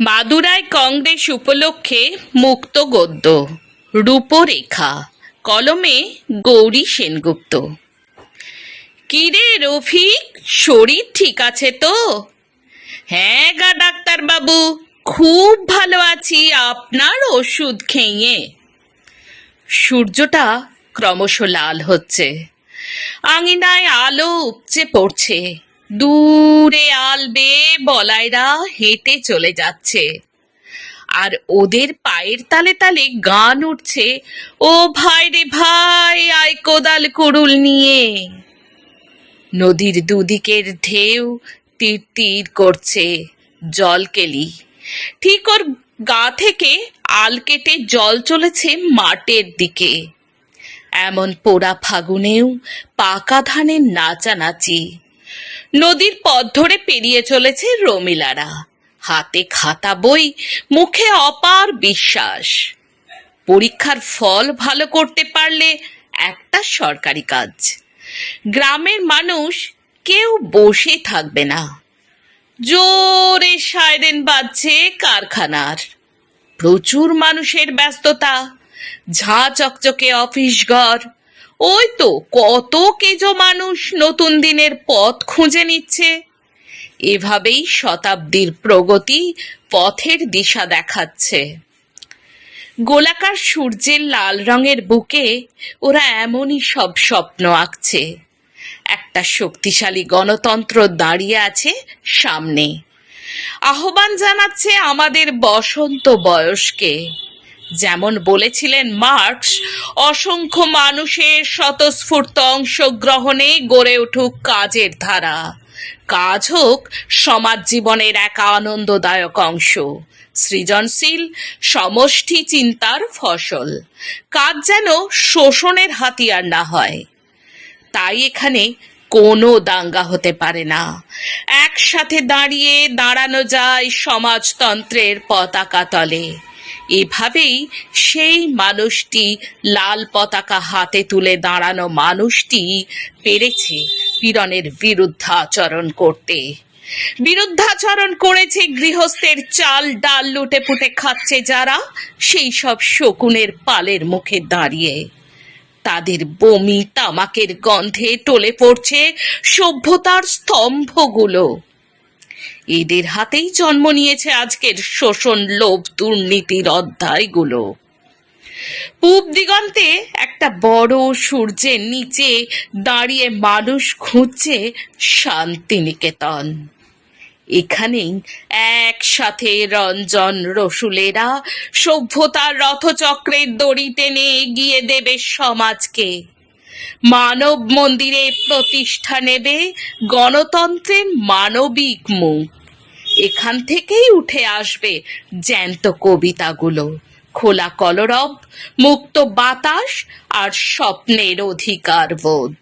মাদুরাই কংগ্রেস উপলক্ষে মুক্ত গদ্য, রূপরেখা, কলমে গৌরী সেনগুপ্ত। কিরে রফিক, শরীর ঠিক আছে তো? হ্যাঁ গা ডাক্তারবাবু, খুব ভালো আছি, আপনার ওষুধ খেয়ে। সূর্যটা ক্রমশ লাল হচ্ছে। আঙিনায় আলো উপচে পড়ছে। দূরে আলবে বলাইরা হেঁটে চলে যাচ্ছে। আর ওদের পায়ের তালে তালে গান উঠছে, ও ভাই রে ভাই, আয় কোদাল কুড়ুল নিয়ে। নদীর দুদিকের ঢেউ তীর তীর করছে জলকেলি ঠিক ওর গা থেকে আল কেটে জল চলেছে মাঠের দিকে। এমন পোড়া ফাগুনেও পাকা ধানের নাচানাচি। নদীর পথ ধরে পেরিয়ে চলেছে রমিলারা। হাতে খাতা বই, মুখে অপার বিশ্বাস। পরীক্ষার ফল ভালো করতে পারলে একটা সরকারি কাজ। গ্রামের মানুষ কেউ বসে থাকবে না। জোরে সাইরেন বাজছে কারখানার। প্রচুর মানুষের ব্যস্ততা। ঝাঁ চকচকে অফিস ঘর। ওই তো কত কেজো মানুষ নতুন দিনের পথ খুঁজে নিচ্ছে। এভাবেই শতাব্দীর প্রগতি পথের দিশা দেখাচ্ছে। গোলাকার সূর্যের লাল রঙের বুকে ওরা এমনই সব স্বপ্ন আঁকছে। একটা শক্তিশালী গণতন্ত্র দাঁড়িয়ে আছে সামনে। আহ্বান জানাচ্ছে আমাদের বসন্ত বয়সকে। যেমন বলেছিলেন মার্কস, অসংখ্য মানুষের স্বতঃস্ফূর্ত অংশগ্রহণে গড়ে উঠুক কাজের ধারা। কাজ হোক সমাজ জীবনের এক আনন্দদায়ক অংশ। সৃজনশীল, সমষ্টি চিন্তার ফসল। কাজ যেন শোষণের হাতিয়ার না হয়। তাই এখানে কোনো দাঙ্গা হতে পারে না। একসাথে দাঁড়িয়ে দাঁড়ানো যায় সমাজতন্ত্রের পতাকা তলে। এভাবেই সেই মানুষটি লাল পতাকা হাতে তুলে দাঁড়ানো মানুষটি পেরেছে পীড়নের বিরুদ্ধাচরণ করতে। বিরুদ্ধাচরণ করেছে গৃহস্থের চাল, ডাল লুটে পুটে খাচ্ছে যারা সেই সব শকুনের পালের মুখে দাঁড়িয়ে। তাদের বমি, তামাকের গন্ধে টলে পড়ছে সভ্যতার স্তম্ভগুলো। এদের হাতেই জন্ম নিয়েছে আজকের শোষণ লোভ দুর্নীতির অধ্যায়গুলো। পূব দিগন্তে একটা বড় সূর্যের নিচে দাঁড়িয়ে মানুষ খুঁজছে শান্তিনিকেতন। এখানেই একসাথে রঞ্জন, রসুলেরা সভ্যতার রথচক্রের দড়ি টেনে এগিয়ে দেবে সমাজকে। মানব মন্দিরে প্রতিষ্ঠা নেবে গণতন্ত্রের মানবিক মুখ। এখান থেকেই উঠে আসবে জ্যান্ত কবিতাগুলো। খোলা কলরব, মুক্ত বাতাস আর স্বপ্নের অধিকার বোধ।